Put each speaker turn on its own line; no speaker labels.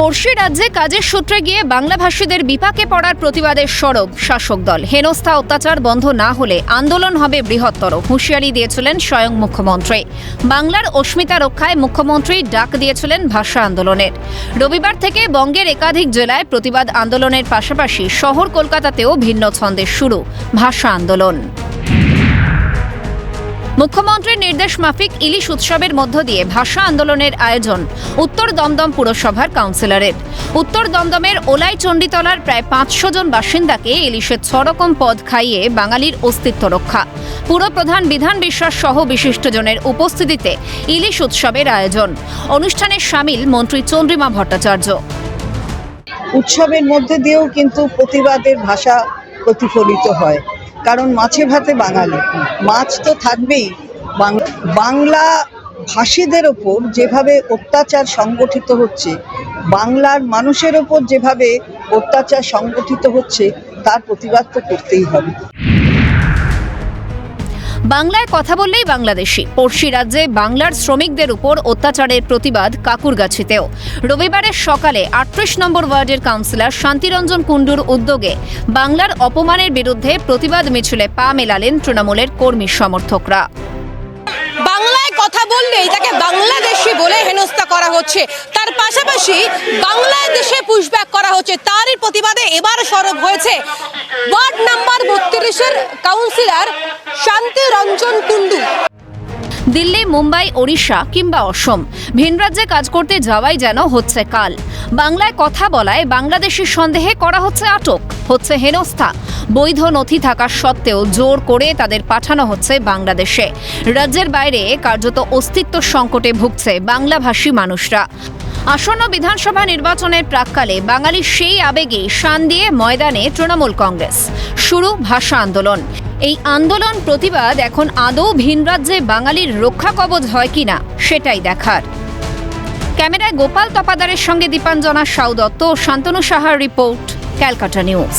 পড়শি রাজ্যে কাজের সূত্রে গিয়ে বাংলাভাষীদের বিপাকে পড়ার প্রতিবাদের সরব শাসক দল। হেনস্থা অত্যাচার বন্ধ না হলে আন্দোলন হবে বৃহত্তর, হুঁশিয়ারি দিয়েছিলেন স্বয়ং মুখ্যমন্ত্রী। বাংলার অস্মিতা রক্ষায় মুখ্যমন্ত্রী ডাক দিয়েছিলেন ভাষা আন্দোলনের। রবিবার থেকে বঙ্গের একাধিক জেলায় প্রতিবাদ আন্দোলনের পাশাপাশি শহর কলকাতাতেও ভিন্ন ছন্দের শুরু, ভাষা আন্দোলন। মুখ্যমন্ত্রীর নির্দেশ মাফিক ইলিশ উৎসবের মধ্য দিয়ে ভাষা আন্দোলনের আয়োজন উত্তর দমদম পুরসভার কাউন্সিলরের। উত্তর দমদমের ওলাই চণ্ডীতলার প্রায় পাঁচশো জন বাসিন্দাকে ইলিশের ছরকম পদ খাইয়ে বাঙালির অস্তিত্ব রক্ষা। পুরপ্রধান বিধান বিশ্বাস সহ বিশিষ্টজনের উপস্থিতিতে ইলিশ উৎসবের আয়োজন। অনুষ্ঠানে সামিল মন্ত্রী চন্দ্রিমা ভট্টাচার্য।
উৎসবের মধ্যে দিয়েও কিন্তু প্রতিবাদের ভাষা প্রতিফলিত হয়। কারণ মাছে ভাতে বাঙালি। মাছ তো থাকবেই। বাংলা ভাষীদের ওপর যেভাবে অত্যাচার সংগঠিত হচ্ছে, বাংলার মানুষের ওপর যেভাবে অত্যাচার সংগঠিত হচ্ছে, তার প্রতিবাদ তো করতেই হবে।
বাংলায় কথা বললেই বাংলাদেশি। পড়শি রাজ্যে বাংলার শ্রমিকদের উপর অত্যাচারের প্রতিবাদ কাকুরগাছিতেও। রবিবারের সকালে আটত্রিশ নম্বর ওয়ার্ডের কাউন্সিলর শান্তিরঞ্জন কুণ্ডুর উদ্যোগে বাংলার অপমানের বিরুদ্ধে প্রতিবাদ মিছিলে পা মেলালেন তৃণমূলের কর্মী সমর্থকরা।
বাংলায় কথা বললেই তাকে বাংলাদেশি বলে হেনস্থা করা হচ্ছে। তার পাশাপাশি বাংলাদেশে পুশব্যাক করা হচ্ছে। তারই প্রতিবাদে এবার সরব হয়েছে। ওয়ার্ড নাম্বার বত্রিশের কাউন্সিলর শান্তি রঞ্জন কুন্ডু
দিল্লি, মুম্বাই, ওড়িশা কিংবা অসম, ভিন রাজ্যে কাজ করতে যাওয়াই যেন হচ্ছে কাল। বাংলায় কথা বলায় বাংলাদেশের সন্দেহে করা হচ্ছে আটক, হচ্ছে হেনস্থা। বৈধ নথি থাকা সত্ত্বেও জোর করে তাদের পাঠানো হচ্ছে বাংলাদেশে। রাজ্যের বাইরে কার্যত অস্তিত্ব সংকটে ভুগছে বাংলাভাষী মানুষরা। আসন্ন বিধানসভা নির্বাচনের প্রাককালে বাঙালির সেই আবেগে শান দিয়ে ময়দানে তৃণমূল কংগ্রেস। শুরু ভাষা আন্দোলন। এই আন্দোলন প্রতিবাদ এখন আদৌ ভিন রাজ্যে বাঙালির রক্ষা কবচ হয় কিনা, সেটাই দেখার। ক্যামেরায় গোপাল তপাদারের সঙ্গে দীপাঞ্জনা সাউ দত্ত ও শান্তনু সাহার রিপোর্ট, ক্যালকাটা নিউজ।